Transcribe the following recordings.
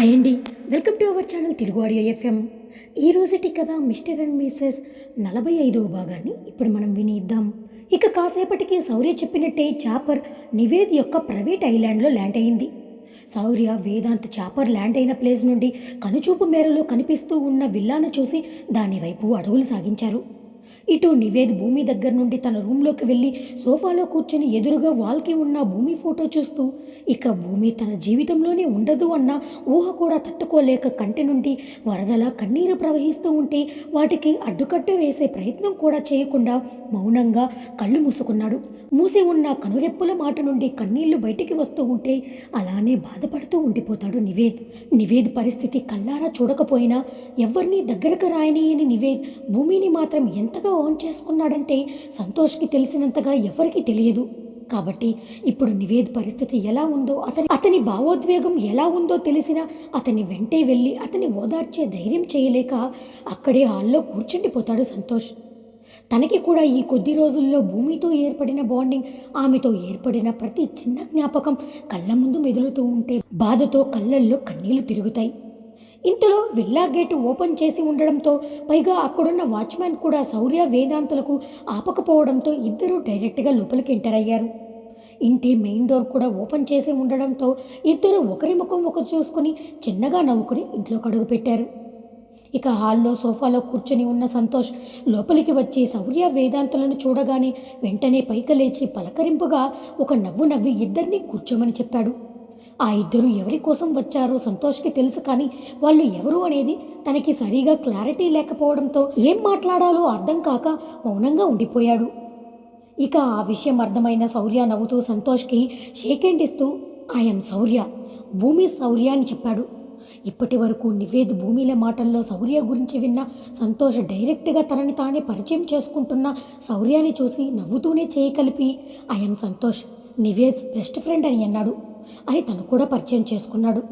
Hi అండి. Welcome to our channel Telugu audio FM. ఈ రోజుటి కథ మిస్టర్ అండ్ మిస్సెస్ నలభై ఐదవ భాగాన్ని ఇప్పుడు మనం వినిద్దాం. ఇక కాసేపటికి శౌర్య చెప్పినట్టే చాపర్ నివేద్ యొక్క ప్రైవేట్ ఐలాండ్లో ల్యాండ్ అయింది. శౌర్య వేదాంత్ చాపర్ ల్యాండ్ అయిన ప్లేస్ నుండి కనుచూపు మేరలో కనిపిస్తూ ఉన్న విల్లాను చూసి దానివైపు అడుగులు సాగించారు. ఇటు నివేద్ భూమి దగ్గర నుండి తన రూమ్లోకి వెళ్ళి సోఫాలో కూర్చొని ఎదురుగా వాల్కి ఉన్న భూమి ఫోటో చూస్తూ ఇక భూమి తన జీవితంలోనే ఉండదు అన్న ఊహ కూడా తట్టుకోలేక కంటి నుండి వరదలా కన్నీరు ప్రవహిస్తూ ఉంటే వాటికి అడ్డుకట్ట వేసే ప్రయత్నం కూడా చేయకుండా మౌనంగా కళ్ళు మూసుకున్నాడు. మూసి ఉన్న కనురెప్పుల మాట నుండి కన్నీళ్ళు బయటికి వస్తూ ఉంటే అలానే బాధపడుతూ ఉండిపోతాడు నివేద్. నివేద్ పరిస్థితి కళ్ళారా చూడకపోయినా ఎవరిని దగ్గరకు రాయనీయని నివేద్ భూమిని మాత్రం ఎంతగా ఓన్ చేసుకున్నాడంటే సంతోష్కి తెలిసినంతగా ఎవరికీ తెలియదు. కాబట్టి ఇప్పుడు నివేద్ పరిస్థితి ఎలా ఉందో అతని అతని భావోద్వేగం ఎలా ఉందో తెలిసినా అతని వెంటే వెళ్ళి అతని ఓదార్చే ధైర్యం చేయలేక అక్కడే హాల్లో కూర్చుండిపోతాడు సంతోష్. తనకి కూడా ఈ కొద్ది రోజుల్లో భూమితో ఏర్పడిన బాండింగ్ ఆమెతో ఏర్పడిన ప్రతి చిన్న జ్ఞాపకం కళ్ళ ముందు మెదులుతూ ఉంటే బాధతో కళ్ళల్లో కన్నీళ్ళు తిరుగుతాయి. ఇంతలో విల్లా గేటు ఓపెన్ చేసి ఉండడంతో పైగా అక్కడున్న వాచ్మ్యాన్ కూడా శౌర్య వేదాంతులకు ఆపకపోవడంతో ఇద్దరూ డైరెక్ట్గా లోపలికి ఎంటర్ అయ్యారు. ఇంటి మెయిన్ డోర్ కూడా ఓపెన్ చేసి ఉండడంతో ఇద్దరు ఒకరి ముఖం ఒకరు చూసుకుని చిన్నగా నవ్వుకుని ఇంట్లోకి అడుగు పెట్టారు. ఇక హాల్లో సోఫాలో కూర్చొని ఉన్న సంతోష్ లోపలికి వచ్చి శౌర్య వేదాంతులను చూడగానే వెంటనే పైకి లేచి పలకరింపుగా ఒక నవ్వు నవ్వి ఇద్దరిని కూర్చోమని చెప్పాడు. ఆ ఇద్దరు ఎవరి కోసం వచ్చారో సంతోష్కి తెలుసు కానీ వాళ్ళు ఎవరు అనేది తనకి సరిగా క్లారిటీ లేకపోవడంతో ఏం మాట్లాడాలో అర్థం కాక మౌనంగా ఉండిపోయాడు. ఇక ఆ విషయం అర్థమైన శౌర్య నవ్వుతూ సంతోష్కి షేక్ హ్యాండ్ ఇస్తూ ఐఎమ్ శౌర్య భూమి శౌర్య అని చెప్పాడు. ఇప్పటి వరకు నివేద్ భూమిల మాటల్లో శౌర్య గురించి విన్న సంతోష్ డైరెక్ట్గా తనని తానే పరిచయం చేసుకుంటున్న శౌర్యాన్ని చూసి నవ్వుతూనే చేయి కలిపి I'm Santosh Nived best friend అని అన్నాడు. అని తను కూడా పరిచయం చేసుకున్నాడు.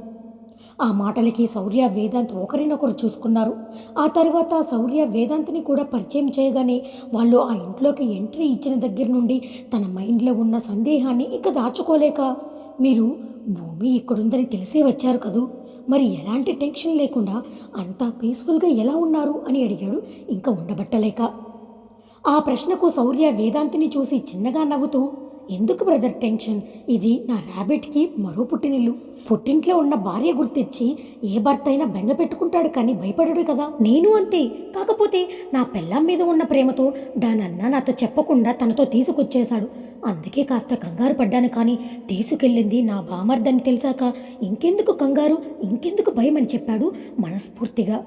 ఆ మాటలకి శౌర్య వేదాంత్ ఒకరినొకరు చూసుకున్నారు. ఆ తర్వాత శౌర్య వేదాంత్ని కూడా పరిచయం చేయగానే వాళ్ళు ఆ ఇంట్లోకి ఎంట్రీ ఇచ్చిన దగ్గర నుండి తన మైండ్లో ఉన్న సందేహాన్ని ఇక దాచుకోలేక మీరు భూమి ఇక్కడుందని తెలిసే వచ్చారు కదూ? మరి ఎలాంటి టెన్షన్ లేకుండా అంతా పీస్ఫుల్గా ఎలా ఉన్నారు అని అడిగాడు ఇంకా ఉండబట్టలేక. ఆ ప్రశ్నకు శౌర్య వేదాంతిని చూసి చిన్నగా నవ్వుతూ ఎందుకు బ్రదర్ టెన్షన్? ఇది నా ర్యాబిట్కి మరో పుట్టినిల్లు. పుట్టింట్లో ఉన్న భార్య గుర్తిచ్చి ఏ భర్త అయినా బెంగ పెట్టుకుంటాడు కానీ భయపడడు కదా? నేను అంతే. కాకపోతే నా పెళ్ళాం మీద ఉన్న ప్రేమతో దానన్నా నాతో చెప్పకుండా తనతో తీసుకొచ్చేశాడు. అందుకే కాస్త కంగారు పడ్డాను కానీ తీసుకెళ్ళింది నా బామర్దని తెలిసాక ఇంకెందుకు కంగారు? ఇంకెందుకు భయం? అని చెప్పాడు మనస్ఫూర్తిగా.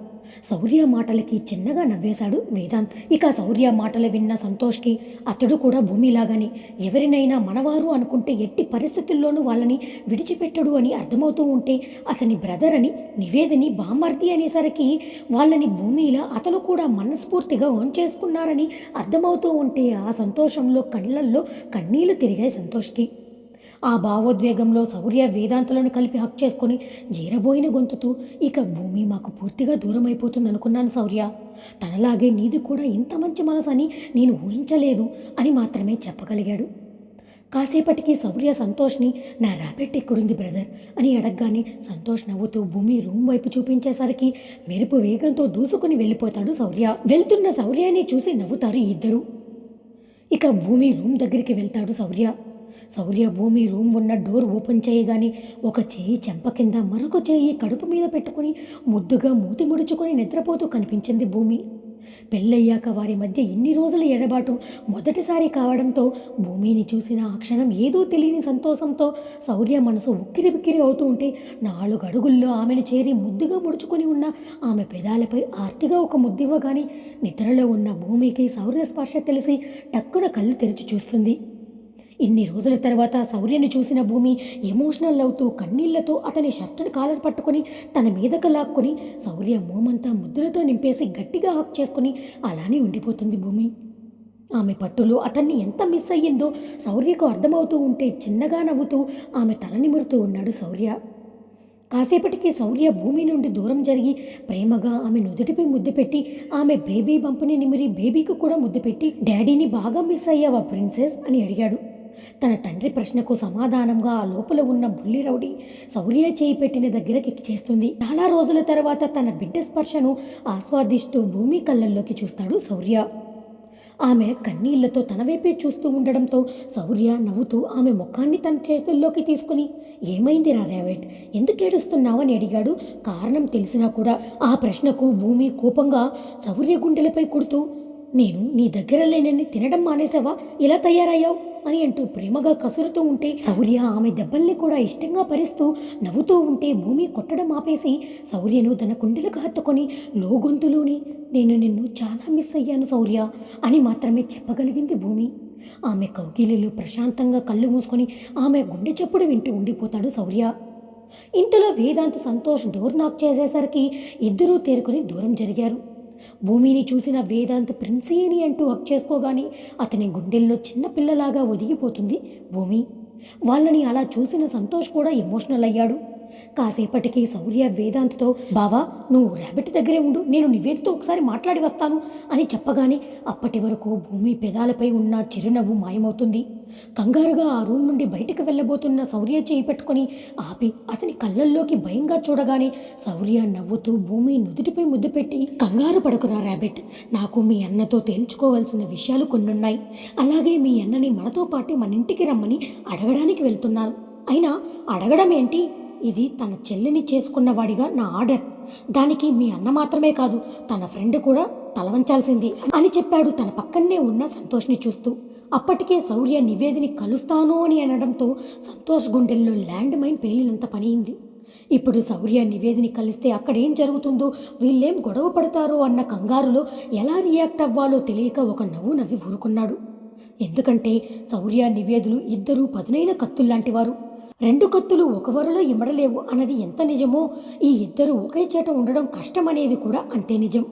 శౌర్య మాటలకి చిన్నగా నవ్వేశాడు వేదాంత్. ఇక శౌర్య మాటలు విన్న సంతోష్కి అతడు కూడా భూమిలాగానే. ఎవరినైనా మనవారు అనుకుంటే ఎట్టి పరిస్థితుల్లోనూ వాళ్ళని విడిచిపెట్టడు అని అర్థమవుతూ ఉంటే అతని బ్రదర్ అని నివేదిని బామర్ది అనేసరికి వాళ్ళని భూమిలా అతను కూడా మనస్ఫూర్తిగా ఓన్ చేసుకున్నారని అర్థమవుతూ ఉంటే ఆ సంతోషంలో కళ్ళల్లో కన్నీళ్ళు తిరిగాయి సంతోష్కి. ఆ భావోద్వేగంలో శౌర్య వేదాంతులను కలిపి హక్ చేసుకుని జీరబోయిన గొంతుతూ ఇక భూమి మాకు పూర్తిగా దూరం అయిపోతుంది అనుకున్నాను శౌర్య తనలాగే నీది కూడా ఇంత మంచి మనసు అని నేను ఊహించలేదు అని మాత్రమే చెప్పగలిగాడు. కాసేపటికి శౌర్య సంతోష్ని నా ర్యాబెట్ ఎక్కడుంది బ్రదర్? అని అడగగానే సంతోష్ నవ్వుతూ భూమి రూమ్ వైపు చూపించేసరికి మెరుపు వేగంతో దూసుకుని వెళ్ళిపోతాడు శౌర్య వెళ్తున్న శౌర్యాన్ని చూసి నవ్వుతారు ఇద్దరు. ఇక భూమి రూమ్ దగ్గరికి వెళ్తాడు శౌర్య శౌర్య భూమి రూమ్ ఉన్న డోర్ ఓపెన్ చేయగానే ఒక చేయి చెంప కింద మరొక చేయి కడుపు మీద పెట్టుకుని ముద్దుగా మూతి ముడుచుకొని నిద్రపోతూ కనిపించింది భూమి. పెళ్ళయ్యాక వారి మధ్య ఇన్ని రోజుల ఎడబాటు మొదటిసారి కావడంతో భూమిని చూసిన ఆ క్షణం ఏదో తెలియని సంతోషంతో శౌర్య మనసు ఉక్కిరి బిక్కిరి అవుతూ ఉంటే నాలుగు అడుగుల్లో ఆమెను చేరి ముద్దుగా ముడుచుకొని ఉన్న ఆమె పెదాలపై ఆర్తిగా ఒక ముద్దివ్వగానే నిద్రలో ఉన్న భూమికి శౌర్య స్పర్శ తెలిసి టక్కున కళ్ళు తెరిచి చూస్తుంది. ఇన్ని రోజుల తర్వాత సౌర్యని చూసిన భూమి ఎమోషనల్ అవుతూ కన్నీళ్ళతో అతని షర్టును కాలర్ పట్టుకొని తన మీదకు లాక్కొని శౌర్య మోమంతా ముద్దులతో నింపేసి గట్టిగా హక్ చేసుకుని అలానే ఉండిపోతుంది భూమి. ఆమె పట్టులో అతన్ని ఎంత మిస్ అయ్యిందో శౌర్యకు అర్థమవుతూ ఉంటే చిన్నగా నవ్వుతూ ఆమె తల నిమురుతూ ఉన్నాడు శౌర్య. కాసేపటికి శౌర్య భూమి నుండి దూరం జరిగి ప్రేమగా ఆమె నుదుటిపై ముద్దు పెట్టి ఆమె బేబీ బంపుని నిమిరి బేబీకి కూడా ముద్దు పెట్టి డాడీని బాగా మిస్ అయ్యావా ప్రిన్సెస్? అని అడిగాడు. తన తండ్రి ప్రశ్నకు సమాధానంగా ఆ లోపల ఉన్న బుల్లి రౌడీ శౌర్య చేయి పెట్టిన దగ్గరకి చేస్తుంది. చాలా రోజుల తర్వాత తన బిడ్డ స్పర్శను ఆస్వాదిస్తూ భూమి కళ్ళల్లోకి చూస్తాడు శౌర్య. ఆమె కన్నీళ్ళతో తన వైపే చూస్తూ ఉండడంతో శౌర్య నవ్వుతూ ఆమె ముఖాన్ని తన చేతుల్లోకి తీసుకుని ఏమైంది రా రేవెట్ ఎందుకు ఏడుస్తున్నావని అడిగాడు. కారణం తెలిసినా కూడా ఆ ప్రశ్నకు భూమి కోపంగా శౌర్య గుండెలపై కుడుతూ నేను నీ దగ్గర లేనని తినడం మానేసావా ఇలా తయారయ్యావు? అని అంటూ ప్రేమగా కసురుతూ ఉంటే శౌర్య ఆమె దెబ్బల్ని కూడా ఇష్టంగా భరిస్తూ నవ్వుతూ ఉంటే భూమి కొట్టడం ఆపేసి శౌర్యను తన కుండెలకు హత్తుకొని లోగొంతులోని నేను నిన్ను చాలా మిస్ అయ్యాను శౌర్య అని మాత్రమే చెప్పగలిగింది భూమి. ఆమె కౌగిలిలో ప్రశాంతంగా కళ్ళు మూసుకొని ఆమె గుండె చప్పుడు వింటూ ఉండిపోతాడు శౌర్య ఇంతలో వేదాంత సంతోష్ డోర్ నాక్ చేసేసరికి ఇద్దరూ తేరుకొని దూరం జరిగారు. భూమిని చూసిన వేదాంత్ ప్రిన్సీని అంటూ హక్ చేసుకోగానే అతని గుండెల్లో చిన్నపిల్లలాగా ఒదిగిపోతుంది భూమి. వాళ్ళని అలా చూసిన సంతోష్ కూడా ఎమోషనల్ అయ్యాడు. కాసేపటికి శౌర్య వేదాంత్తో బావా నువ్వు ర్యాబిట్ దగ్గరే ఉండు నేను నివేదితో ఒకసారి మాట్లాడి వస్తాను అని చెప్పగానే అప్పటి వరకు భూమి పెదాలపై ఉన్న చిరునవ్వు మాయమవుతుంది. కంగారుగా ఆ రూమ్ నుండి బయటకు వెళ్ళబోతున్న శౌర్య చేయి పెట్టుకొని ఆపి అతని కళ్ళల్లోకి భయంగా చూడగానే శౌర్య నవ్వుతూ భూమి నుదుటిపై ముద్దు పెట్టి కంగారు పడకురా ర్యాబిట్ నాకు మీ అన్నతో తేల్చుకోవాల్సిన విషయాలు కొన్నున్నాయి. అలాగే మీ అన్నని మనతో పాటు మన ఇంటికి రమ్మని అడగడానికి వెళ్తున్నాను. అయినా అడగడం ఏంటి ఇది తన చెల్లిని చేసుకున్నవాడిగా నా ఆర్డర్. దానికి మీ అన్న మాత్రమే కాదు తన ఫ్రెండ్ కూడా తలవంచాల్సింది అని చెప్పాడు తన పక్కనే ఉన్న సంతోష్ని చూస్తూ. అప్పటికే శౌర్య నివేదిని కలుస్తాను అని అనడంతో సంతోష్ గుండెల్లో ల్యాండ్ మైన్ పేలినంత పనియింది. ఇప్పుడు శౌర్య నివేదిని కలిస్తే అక్కడేం జరుగుతుందో వీళ్ళేం గొడవ పడతారో అన్న కంగారులో ఎలా రియాక్ట్ అవ్వాలో తెలియక ఒక నవ్వు నవ్వి ఊరుకున్నాడు. ఎందుకంటే శౌర్య నివేదులు ఇద్దరూ పదునైన కత్తుల్లాంటివారు. రెండు కత్తులు ఒక వరలో ఇమడలేవు అన్నది ఎంత నిజమో ఈ ఇద్దరు ఒకే చేట ఉండడం కష్టమనేది కూడా అంతే నిజం.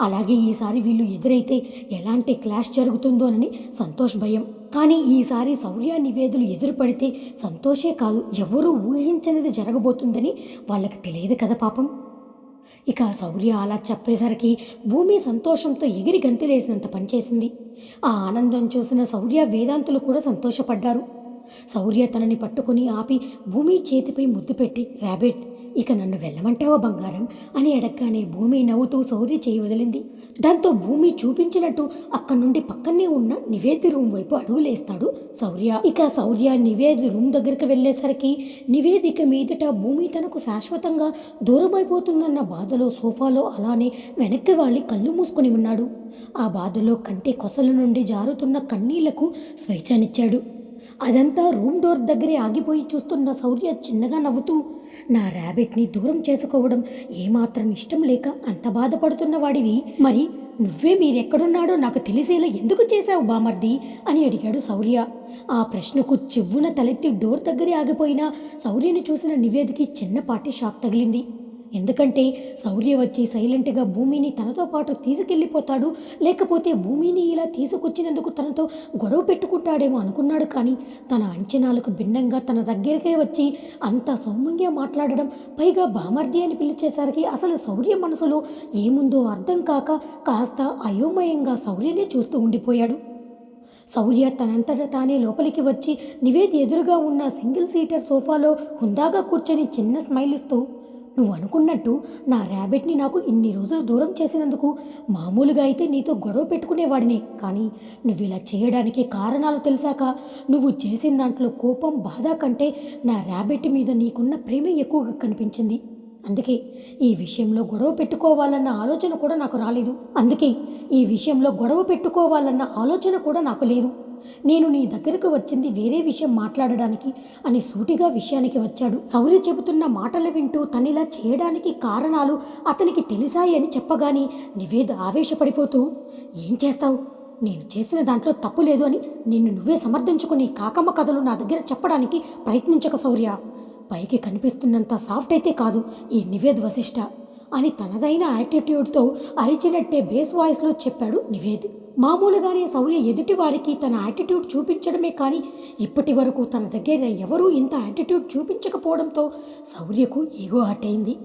అలాగే ఈసారి వీళ్ళు ఎదురైతే ఎలాంటి క్లాష్ జరుగుతుందోనని సంతోష్ భయం. కానీ ఈసారి శౌర్య నివేదులు ఎదురుపడితే సంతోషే కాదు ఎవరూ ఊహించనిది జరగబోతుందని వాళ్ళకి తెలియదు కదా పాపం. ఇక శౌర్య అలా చెప్పేసరికి భూమి సంతోషంతో ఎగిరి గంతులేసినంత పనిచేసింది. ఆ ఆనందం చూసిన శౌర్య వేదాంతులు కూడా సంతోషపడ్డారు. శౌర్య తనని పట్టుకుని ఆపి భూమి చేతిపై ముద్దు పెట్టి ర్యాబిట్ ఇక నన్ను వెళ్ళమంటావా బంగారం? అని అడగగానే భూమి నవ్వుతూ శౌర్య చేయి వదిలింది. దాంతో భూమి చూపించినట్టు అక్కడి నుండి పక్కనే ఉన్న నివేది రూమ్ వైపు అడుగులేస్తాడు శౌర్య ఇక శౌర్య నివేది రూమ్ దగ్గరికి వెళ్ళేసరికి నివేదిక మీదట భూమి తనకు శాశ్వతంగా దూరమైపోతుందన్న బాధలో సోఫాలో అలానే వెనక్కి వాలి కళ్ళు మూసుకొని ఉన్నాడు. ఆ బాధలో కంటి కొసల నుండి జారుతున్న కన్నీళ్ళకు స్వేచ్ఛనిచ్చాడు. అదంతా రూమ్ డోర్ దగ్గరే ఆగిపోయి చూస్తున్న శౌర్య చిన్నగా నవ్వుతూ నా ర్యాబిట్ని దూరం చేసుకోవడం ఏమాత్రం ఇష్టం లేక అంత బాధపడుతున్న వాడివి. మరి నువ్వే మీరెక్కడున్నాడో నాకు తెలిసేలా ఎందుకు చేశావు బామర్ది? అని అడిగాడు శౌర్య ఆ ప్రశ్నకు చివ్వున తలెత్తి డోర్ దగ్గరే ఆగిపోయిన శౌర్యని చూసిన నివేదికి చిన్నపాటి షాక్ తగిలింది. ఎందుకంటే శౌర్య వచ్చి సైలెంట్గా భూమిని తనతో పాటు తీసుకెళ్ళిపోతాడు. లేకపోతే భూమిని ఇలా తీసుకొచ్చినందుకు తనతో గొడవ పెట్టుకుంటాడేమో అనుకున్నాడు కానీ తన అంచనాలకు భిన్నంగా తన దగ్గరికే వచ్చి అంత సౌమ్యంగా మాట్లాడడం పైగా బామర్ది అని పిలిచేసరికి అసలు శౌర్య మనసులో ఏముందో అర్థం కాక కాస్త అయోమయంగా శౌర్యనే చూస్తూ ఉండిపోయాడు. శౌర్య తనంతట తానే లోపలికి వచ్చి నివేది ఎదురుగా ఉన్న సింగిల్ సీటర్ సోఫాలో హుందాగా కూర్చొని చిన్న స్మైల్ ఇస్తూ నువ్వు అనుకున్నట్టు నా ర్యాబిట్ని నాకు ఇన్ని రోజులు దూరం చేసినందుకు మామూలుగా అయితే నీతో గొడవ పెట్టుకునేవాడిని. కానీ నువ్వు ఇలా చేయడానికి కారణాలు తెలిసాక నువ్వు చేసిన దాంట్లో కోపం బాధ కంటే నా ర్యాబిట్ మీద నీకున్న ప్రేమ ఎక్కువగా కనిపించింది. అందుకే ఈ విషయంలో గొడవ పెట్టుకోవాలన్న ఆలోచన కూడా నాకు రాలేదు. అందుకే ఈ విషయంలో గొడవ పెట్టుకోవాలన్న ఆలోచన కూడా నాకు లేదు. నేను నీ దగ్గరకు వచ్చింది వేరే విషయం మాట్లాడడానికి అని సూటిగా విషయానికి వచ్చాడు. సౌర్య చెబుతున్న మాటలు వింటూ తనిలా చేయడానికి కారణాలు అతనికి తెలిసాయి అని చెప్పగానే నివేద ఆవేశపడిపోతూ ఏం చేస్తావు? నేను చేసిన దాంట్లో తప్పు లేదు అని నిన్ను నువ్వే సమర్థించుకుని కాకమ్మ కథలు నా దగ్గర చెప్పడానికి ప్రయత్నించక సౌర్య. పైకి కనిపిస్తున్నంత సాఫ్ట్ అయితే కాదు ఈ నివేద్ వశిష్ట. అని తనదైన యాటిట్యూడ్తో అరిచినట్టే బేస్ వాయిస్లో చెప్పాడు నివేద్. మామూలుగానే శౌర్య ఎదుటి వారికి తన యాటిట్యూడ్ చూపించడమే కానీ ఇప్పటి వరకు తన దగ్గర ఎవరూ ఇంత యాటిట్యూడ్ చూపించకపోవడంతో శౌర్యకు ఈగో అటైంది అయింది.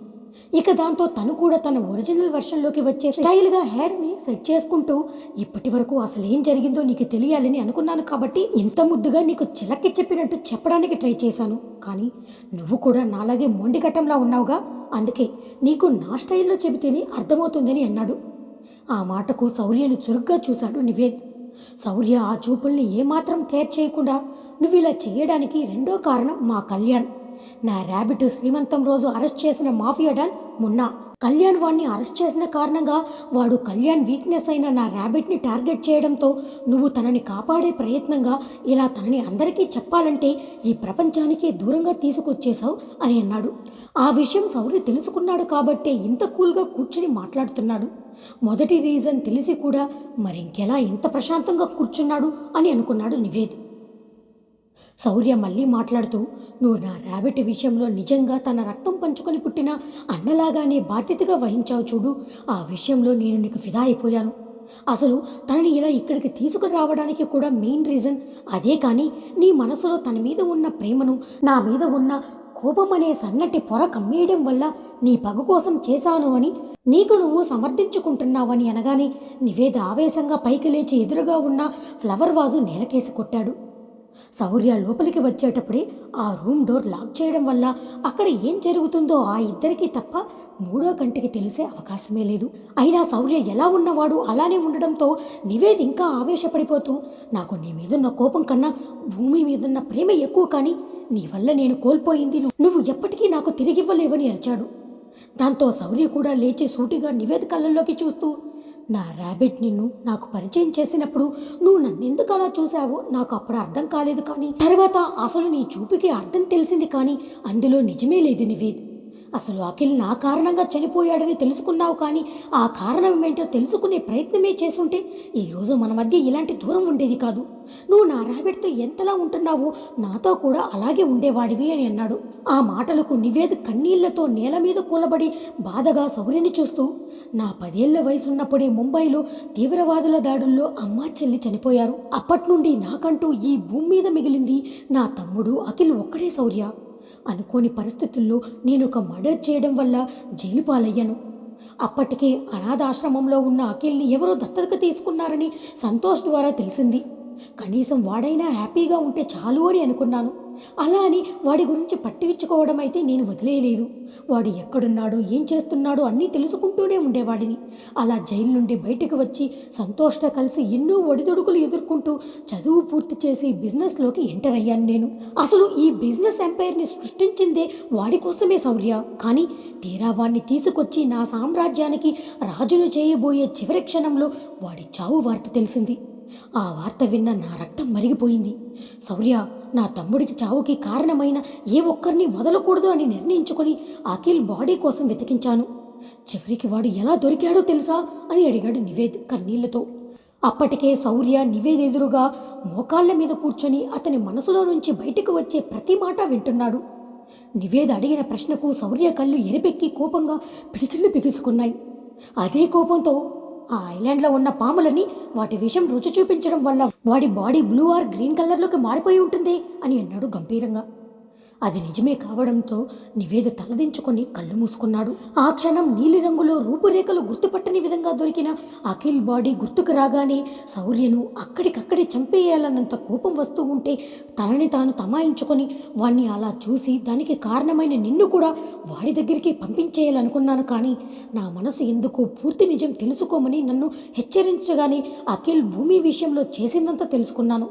ఇక దాంతో తను కూడా తన ఒరిజినల్ వెర్షన్లోకి వచ్చే స్టైల్గా హెయిర్ని సెట్ చేసుకుంటూ ఇప్పటి వరకు అసలు ఏం జరిగిందో నీకు తెలియాలని అనుకున్నాను కాబట్టి ఇంత ముద్దుగా నీకు చిలక్కి చెప్పినట్టు చెప్పడానికి ట్రై చేశాను. కానీ నువ్వు కూడా నాలాగే మొండిఘట్టంలా ఉన్నావుగా. అందుకే నీకు నా స్టైల్లో చెబితేనే అర్థమవుతుందని అన్నాడు. ఆ మాటకు శౌర్యను చురుగ్గా చూశాడు నివేద్. శౌర్య ఆ చూపుల్ని ఏమాత్రం కేర్ చేయకుండా నువ్వు ఇలా చేయడానికి రెండో కారణం మా కళ్యాణ్. నా ర్యాబిట్ శ్రీమంతం రోజు అరెస్ట్ చేసిన మాఫియా డాన్ మున్నా. కళ్యాణ్ వాణ్ణి అరెస్ట్ చేసిన కారణంగా వాడు కళ్యాణ్ వీక్నెస్ అయిన నా ర్యాబిట్ని టార్గెట్ చేయడంతో నువ్వు తనని కాపాడే ప్రయత్నంగా ఇలా తనని అందరికీ చెప్పాలంటే ఈ ప్రపంచానికి దూరంగా తీసుకొచ్చేశావు అని అన్నాడు. ఆ విషయం సౌరి తెలుసుకున్నాడు కాబట్టే ఇంత కూల్గా కూర్చుని మాట్లాడుతున్నాడు. మొదటి రీజన్ తెలిసి కూడా మరింకెలా ఇంత ప్రశాంతంగా కూర్చున్నాడు అని అనుకున్నాడు నివేద్. శౌర్య మళ్ళీ మాట్లాడుతూ నువ్వు నా ర్యాబిట్ విషయంలో నిజంగా తన రక్తం పంచుకొని పుట్టిన అన్నలాగానే బాధ్యతగా వహించావు చూడు. ఆ విషయంలో నేను నీకు ఫిదా అయిపోయాను. అసలు తనని ఇలా ఇక్కడికి తీసుకురావడానికి కూడా మెయిన్ రీజన్ అదే కానీ నీ మనసులో తన మీద ఉన్న ప్రేమను నా మీద ఉన్న కోపం అనే సన్నటి పొర కమ్మేయడం వల్ల నీ పగ కోసం చేశాను అని నీకు నువ్వు సమర్థించుకుంటున్నావని అనగానే నివేద ఆవేశంగా పైకి లేచి ఎదురుగా ఉన్న ఫ్లవర్ వాజు నేలకేసి కొట్టాడు. శౌర్య లోపలికి వచ్చేటప్పుడే ఆ రూమ్ డోర్ లాక్ చేయడం వల్ల అక్కడ ఏం జరుగుతుందో ఆ ఇద్దరికీ తప్ప మూడో కంటికి తెలిసే అవకాశమే లేదు. అయినా శౌర్య ఎలా ఉన్నవాడు అలానే ఉండడంతో నివేద్ ఇంకా ఆవేశపడిపోతూ నాకు నీ మీదున్న కోపం కన్నా భూమి మీదున్న ప్రేమ ఎక్కువ కానీ నీ వల్ల నేను కోల్పోయింది నువ్వు ఎప్పటికీ నాకు తిరిగివ్వలేవని అరిచాడు. దాంతో శౌర్య కూడా లేచి సూటిగా నివేద్ కళ్ళల్లోకి చూస్తూ నా ర్యాబిట్ నిన్ను నాకు పరిచయం చేసినప్పుడు నువ్వు నన్నెందుకు అలా చూశావు నాకు అప్పుడు అర్థం కాలేదు కానీ తర్వాత అసలు నీ చూపుకి అర్థం తెలిసింది కానీ అందులో నిజమే లేదు నివేద్. అసలు అఖిల్ నా కారణంగా చనిపోయాడని తెలుసుకున్నావు కానీ ఆ కారణం ఏంటో తెలుసుకునే ప్రయత్నమే చేసుంటే ఈరోజు మన మధ్య ఇలాంటి దూరం ఉండేది కాదు. నువ్వు నా ర్యాబిట్తో ఎంతలా ఉంటున్నావో నాతో కూడా అలాగే ఉండేవాడివి అని అన్నాడు. ఆ మాటలకు నివేద్ కన్నీళ్ళతో నేల మీద కూలబడి బాధగా సౌర్యని చూస్తూ నా పదేళ్ళ వయసున్నప్పుడే ముంబైలో తీవ్రవాదుల దాడుల్లో అమ్మా చెల్లి చనిపోయారు. అప్పటి నుండి నాకంటూ ఈ భూమి మీద మిగిలింది నా తమ్ముడు అఖిల్ ఒక్కడే శౌర్య అనుకోని పరిస్థితుల్లో నేను ఒక మర్డర్ చేయడం వల్ల జైలు పాలయ్యాను అప్పటికే అనాథాశ్రమంలో ఉన్న అఖిల్ని ఎవరో దత్తతకు తీసుకున్నారని సంతోష్ ద్వారా తెలిసింది. కనీసం వాడైనా హ్యాపీగా ఉంటే చాలు అని అనుకున్నాను. అలా అని వాడి గురించి పట్టివించుకోవడం అయితే నేను వదిలేయలేదు. వాడు ఎక్కడున్నాడో ఏం చేస్తున్నాడో అన్నీ తెలుసుకుంటూనే ఉండేవాడిని. అలా జైలు నుండి బయటకు వచ్చి సంతోష్తో కలిసి ఎన్నో ఒడిదొడుకులు ఎదుర్కొంటూ చదువు పూర్తి చేసి బిజినెస్లోకి ఎంటర్ అయ్యాను నేను. అసలు ఈ బిజినెస్ ఎంపైర్ని సృష్టించిందే వాడి కోసమే శౌర్య. కానీ తీరా వాణ్ణి తీసుకొచ్చి నా సామ్రాజ్యానికి రాజును చేయబోయే చివరి క్షణంలో వాడి చావు వార్త తెలిసింది. ఆ వార్త విన్న నా రక్తం మరిగిపోయింది. శౌర్య నా తమ్ముడికి చావుకి కారణమైన ఏ ఒక్కరిని వదలకూడదు అని నిర్ణయించుకొని అఖిల్ బాడీ కోసం వెతికించాను. చివరికి వాడు ఎలా దొరికాడో తెలుసా అని అడిగాడు నివేద్ కన్నీళ్ళతో. అప్పటికే శౌర్య నివేద్ ఎదురుగా మోకాళ్ళ మీద కూర్చొని అతని మనసులో నుంచి బయటకు వచ్చే ప్రతి మాట వింటున్నాడు. నివేద్ అడిగిన ప్రశ్నకు శౌర్య కళ్ళు ఎరిపెక్కి కోపంగా పిడికిళ్ళు బిగుసుకున్నాయి. అదే కోపంతో ఆ ఐలాండ్లో ఉన్న పాములని వాటి విషం రుచి చూపించడం వల్ల వాడి బాడీ బ్లూ ఆర్ గ్రీన్ కలర్లోకి మారిపోయి ఉంటుంది అని అన్నాడు గంభీరంగా. అది నిజమే కావడంతో నివేద తలదించుకొని కళ్ళు మూసుకున్నాడు. ఆ క్షణం నీలిరంగులో రూపురేఖలు గుర్తుపట్టని విధంగా దొరికిన అఖిల్ బాడీ గుర్తుకు రాగానే శౌర్యను అక్కడికక్కడే చంపేయాలన్నంత కోపం వస్తూ ఉంటే తనని తాను తమాయించుకొని వాణ్ణి అలా చూసి దానికి కారణమైన నిన్ను కూడా వాడి దగ్గరికి పంపించేయాలనుకున్నాను కానీ నా మనసు ఎందుకో పూర్తి నిజం తెలుసుకోమని నన్ను హెచ్చరించగానే అఖిల్ భూమి విషయంలో చేసిందంతా తెలుసుకున్నాను.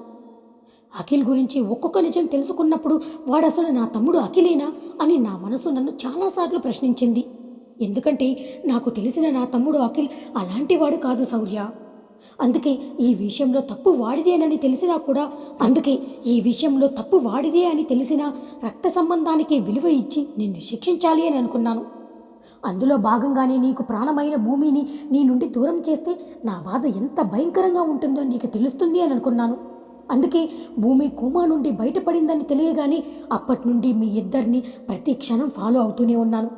అఖిల్ గురించి ఒక్కొక్క నిజం తెలుసుకున్నప్పుడు వాడు అసలు నా తమ్ముడు అఖిలేనా అని నా మనసు నన్ను చాలాసార్లు ప్రశ్నించింది. ఎందుకంటే నాకు తెలిసిన నా తమ్ముడు అఖిల్ అలాంటివాడు కాదు శౌర్య అందుకే ఈ విషయంలో తప్పు వాడిదేనని తెలిసినా కూడా అందుకే ఈ విషయంలో తప్పు వాడిదే అని తెలిసినా రక్త సంబంధానికి విలువ ఇచ్చి నిన్ను శిక్షించాలి అని అనుకున్నాను. అందులో భాగంగానే నీకు ప్రాణమైన భూమిని నీ నుండి దూరం చేస్తే నా బాధ ఎంత భయంకరంగా ఉంటుందో నీకు తెలుస్తుంది అని అనుకున్నాను. అందుకే భూమి కోమా నుండి బయటపడిందని తెలియగానే అప్పటి నుండి మీ ఇద్దరిని ప్రతి క్షణం ఫాలో అవుతూనే ఉన్నాను.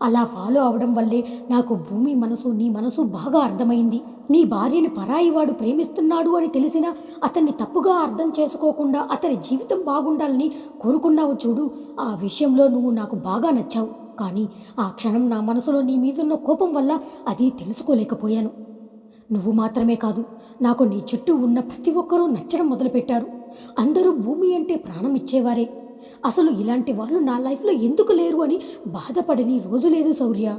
అలా ఫాలో అవడం వల్లే నాకు భూమి మనసు నీ మనసు బాగా అర్థమైంది. నీ భార్యని పరాయివాడు ప్రేమిస్తున్నాడు అని తెలిసినా అతన్ని తప్పుగా అర్థం చేసుకోకుండా అతని జీవితం బాగుండాలని కోరుకున్నావు చూడు ఆ విషయంలో నువ్వు నాకు బాగా నచ్చావు. కానీ ఆ క్షణం నా మనసులో నీ మీదున్న కోపం వల్ల అది తెలుసుకోలేకపోయాను. నువ్వు మాత్రమే కాదు నాకు నీ చుట్టూ ఉన్న ప్రతి ఒక్కరూ నచ్చడం మొదలుపెట్టారు. అందరూ భూమి అంటే ప్రాణం ఇచ్చేవారే. అసలు ఇలాంటి వాళ్ళు నా లైఫ్లో ఎందుకు లేరు అని బాధపడని రోజు లేదు శౌర్య.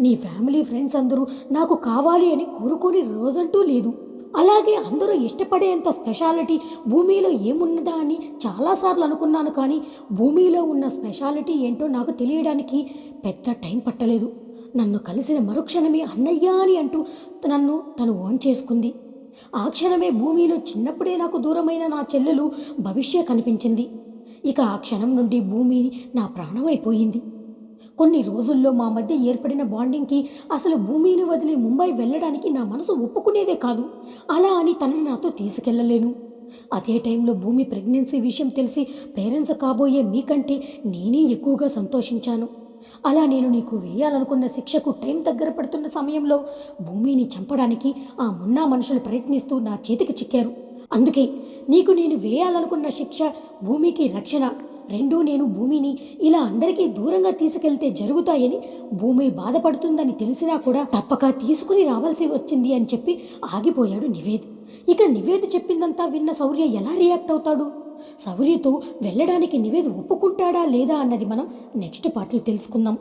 నీ ఫ్యామిలీ ఫ్రెండ్స్ అందరూ నాకు కావాలి అని కోరుకోని రోజంటూ లేదు. అలాగే అందరూ ఇష్టపడేంత స్పెషాలిటీ భూమిలో ఏమున్నదా అని చాలాసార్లు అనుకున్నాను కానీ భూమిలో ఉన్న స్పెషాలిటీ ఏంటో నాకు తెలియడానికి పెద్ద టైం పట్టలేదు. నన్ను కలిసిన మరుక్షణమే అన్నయ్య అని అంటూ నన్ను తను ఓన్ చేసుకుంది. ఆ క్షణమే భూమిలో చిన్నప్పుడే నాకు దూరమైన నా చెల్లెలు భవిష్య కనిపించింది. ఇక ఆ క్షణం నుండి భూమి నా ప్రాణమైపోయింది. కొన్ని రోజుల్లో మా మధ్య ఏర్పడిన బాండింగ్కి అసలు భూమిని వదిలి ముంబై వెళ్ళడానికి నా మనసు ఒప్పుకునేదే కాదు. అలా అని తనని నాతో తీసుకెళ్ళలేను అదే టైంలో భూమి ప్రెగ్నెన్సీ విషయం తెలిసి పేరెంట్స్ కాబోయే మీకంటే నేనే ఎక్కువగా సంతోషించాను. అలా నేను నీకు వేయాలనుకున్న శిక్షకు టైం దగ్గర పడుతున్న సమయంలో భూమిని చంపడానికి ఆ మున్నా మనుషులు ప్రయత్నిస్తూ నా చేతికి చిక్కారు. అందుకే నీకు నేను వేయాలనుకున్న శిక్ష భూమికి రక్షణ. రెండూ నేను భూమిని ఇలా అందరికీ దూరంగా తీసుకెళ్తే జరుగుతాయని భూమి బాధపడుతుందని తెలిసినా కూడా తప్పక తీసుకుని రావాల్సి వచ్చింది అని చెప్పి ఆగిపోయాడు నివేద్. ఇక నివేద్ చెప్పిందంతా విన్న శౌర్య ఎలా రియాక్ట్ అవుతాడు? శౌర్యతో వెళ్ళడానికి నివేద ఒప్పుకుంటాడా లేదా అన్నది మనం నెక్స్ట్ పార్ట్లో తెలుసుకుందాం.